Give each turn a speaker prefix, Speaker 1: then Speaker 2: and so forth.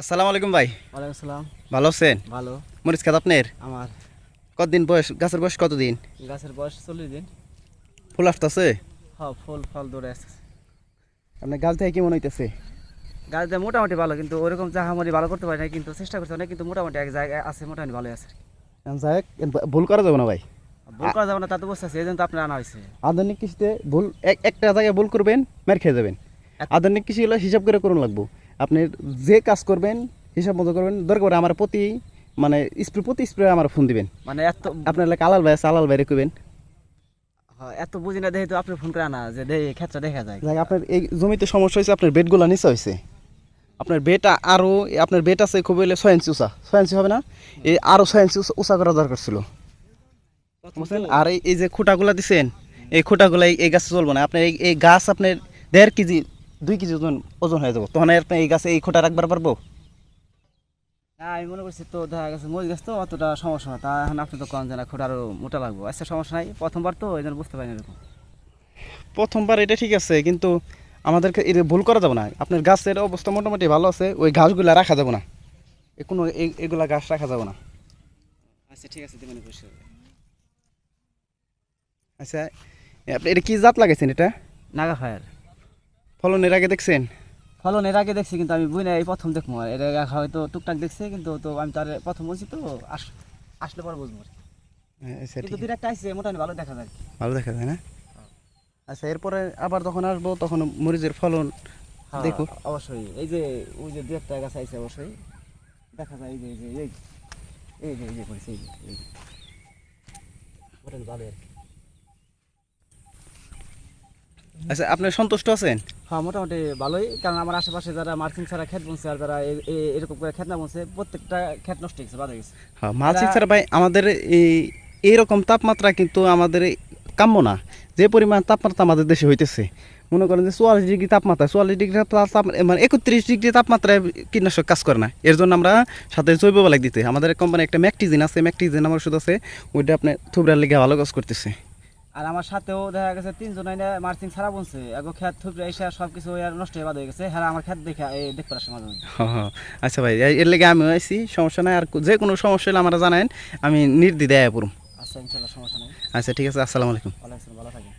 Speaker 1: আসসালামু আলাইকুম ভাই।
Speaker 2: ওয়ালাইকুম আসসালাম।
Speaker 1: ভালো আছেন?
Speaker 2: ভালো।
Speaker 1: মরিচ খাত আপনার?
Speaker 2: আমার।
Speaker 1: কতদিন বয়স? গাছের বয়স কতদিন?
Speaker 2: গাছের বয়স চল্লিশ দিন।
Speaker 1: ফুল আসতেছে?
Speaker 2: হ্যাঁ ফুল ফল দৌড়ে আসতেছে।
Speaker 1: আপনার গাছ থেকে কেমন হইতেছে?
Speaker 2: গাছটা মোটামুটি ভালো কিন্তু ওরকম চাহামরি ভালো করতে পারি না কিন্তু চেষ্টা করতে অনেক কিন্তু মোটামুটি এক জায়গায় আছে মোটামুটি ভালো আছে।
Speaker 1: যাই ভুল করা যাবে না ভাই।
Speaker 2: ভুল করা যাবে না তা তো বুঝতে এই জন্য তো আপনার আনা হয়েছে
Speaker 1: আধুনিক কৃষিতে ভুল এক- একটা জায়গায় ভুল করবেন মের খেয়ে যাবেন। আধুনিক কৃষি হলো হিসাব করে করুন লাগবো। আপনি যে কাজ করবেন হিসাব মতো করবেন দরকার আমার প্রতি মানে স্প্রে প্রতি স্প্রে আমার ফোন দিবেন।
Speaker 2: মানে এত
Speaker 1: আপনার এলাকা আলাল ভাই আছে আলাল ভাইরে কইবেন
Speaker 2: হ্যাঁ, এত বুঝি না দেখে তো আপনি ফোন করে আনা যে দেখে ক্ষেত্রে দেখা যায়।
Speaker 1: যাক আপনার এই জমিতে সমস্যা হয়েছে আপনার বেডগুলো নিচে হয়েছে। আপনার বেড আরও আপনার বেট আছে খুব হলে ছয় ইঞ্চি উঁচা। ছয় ইঞ্চি হবে না? এই আরও ছয় ইঞ্চি উঁচা- করা দরকার ছিল। আর এই যে খুঁটাগুলা দিছেন এই খুঁটাগুলা এই- গাছে চলবো না। আপনার এই এই গাছ আপনার দেড় কেজি দুই কেজি ওজন ওজন হয়ে যাব। তখন আপনি এই গাছে এই খুঁটা রাখবার পারব?
Speaker 2: না আমি মনে করছি তো দেখা গেছে মরিচ গাছ তো অতটা সমস্যা না। তা এখন আপনি তো কম জানা খোটা আরও মোটা লাগবো। আচ্ছা সমস্যা নাই। প্রথমবার তো এই জন্য বুঝতে পারিনি এরকম।
Speaker 1: প্রথমবার এটা ঠিক আছে কিন্তু আমাদেরকে এটা ভুল করা যাবে না। আপনার গাছের অবস্থা মোটামুটি ভালো আছে ওই ঘাসগুলা রাখা যাবে না। কোনো এই- এগুলা গাছ রাখা যাবে না।
Speaker 2: আচ্ছা ঠিক আছে দেবেন
Speaker 1: আচ্ছা আপনি এটা কি জাত লাগাইছেন এটা?
Speaker 2: নাগা ফায়ার।
Speaker 1: ফলনের আগে দেখছেন?
Speaker 2: ফলন এর আগে দেখছি কিন্তু আমি বুঝি না এই প্রথম দেখব। এর আগে হয়তো টুকটাক দেখছি কিন্তু তো আমি তার প্রথম বলছি তো আস- আসলে পরে বুঝব।
Speaker 1: আচ্ছা
Speaker 2: কিন্তু
Speaker 1: ঠিক।
Speaker 2: দুই একটা আসছে মোটামুটি ভালো দেখা যায়
Speaker 1: ভালো দেখা যায় না? আচ্ছা এরপরে আবার যখন আসব তখন মরিচের ফলন
Speaker 2: হ্যাঁ,
Speaker 1: দেখো
Speaker 2: অবশ্যই। এই যে ওই যে দু একটা গাছ আছে অবশ্যই। দেখা যায় এই যে এই যে এই এই যে এই যে এই যে এই যে। মোটামুটি ভালো আর কি।
Speaker 1: আচ্ছা আপনি সন্তুষ্ট আছেন?
Speaker 2: হ্যাঁ মোটামুটি ভালোই কারণ আমার আশেপাশে যারা মার্কিং ছাড়া খেত বুনছে আর যারা এরকম করে খেত না বুনছে প্রত্যেকটা খেত নষ্ট হয়ে গেছে বাদ গেছে।
Speaker 1: হ্যাঁ মাছ ছাড়া ভাই আমাদের এই এইরকম তাপমাত্রা কিন্তু আমাদের কাম্য না। যে পরিমাণ তাপমাত্রা আমাদের দেশে হইতেছে মনে করেন যে চুয়াল্লিশ ডিগ্রি তাপমাত্রা চুয়াল্লিশ ডিগ্রি মানে একত্রিশ ডিগ্রি তাপমাত্রায় কীটনাশক কাজ করে না। এর জন্য আমরা সাথে জৈব বালাক দিতে। আমাদের কোম্পানি একটা ম্যাকটিজিন আছে ম্যাকটিজিন আমার ওষুধ আছে ওইটা আপনার থুবড়ার লিগে ভালো কাজ করতেছে।
Speaker 2: আর আমার সাথেও দেখা গেছে তিনজন মার্চিং ছাড়া বলছে এগো খেত থুপড়ে এসে সব কিছু আর নষ্ট হয়ে বাদ হয়ে গেছে। হ্যাঁ আমার খেত দেখে এই দেখতে আসে মাঝে মাঝে।
Speaker 1: হ, হ। আচ্ছা ভাই এর লেগে আমি আইছি সমস্যা নাই। আর যে কোনো সমস্যা হলে আমরা জানেন আমি নির্দিদায় পড়ুম।
Speaker 2: আচ্ছা ইনশাল্লাহ সমস্যা নাই।
Speaker 1: আচ্ছা ঠিক আছে আসসালামু আলাইকুম।
Speaker 2: ভালো আছেন ভালো থাকবেন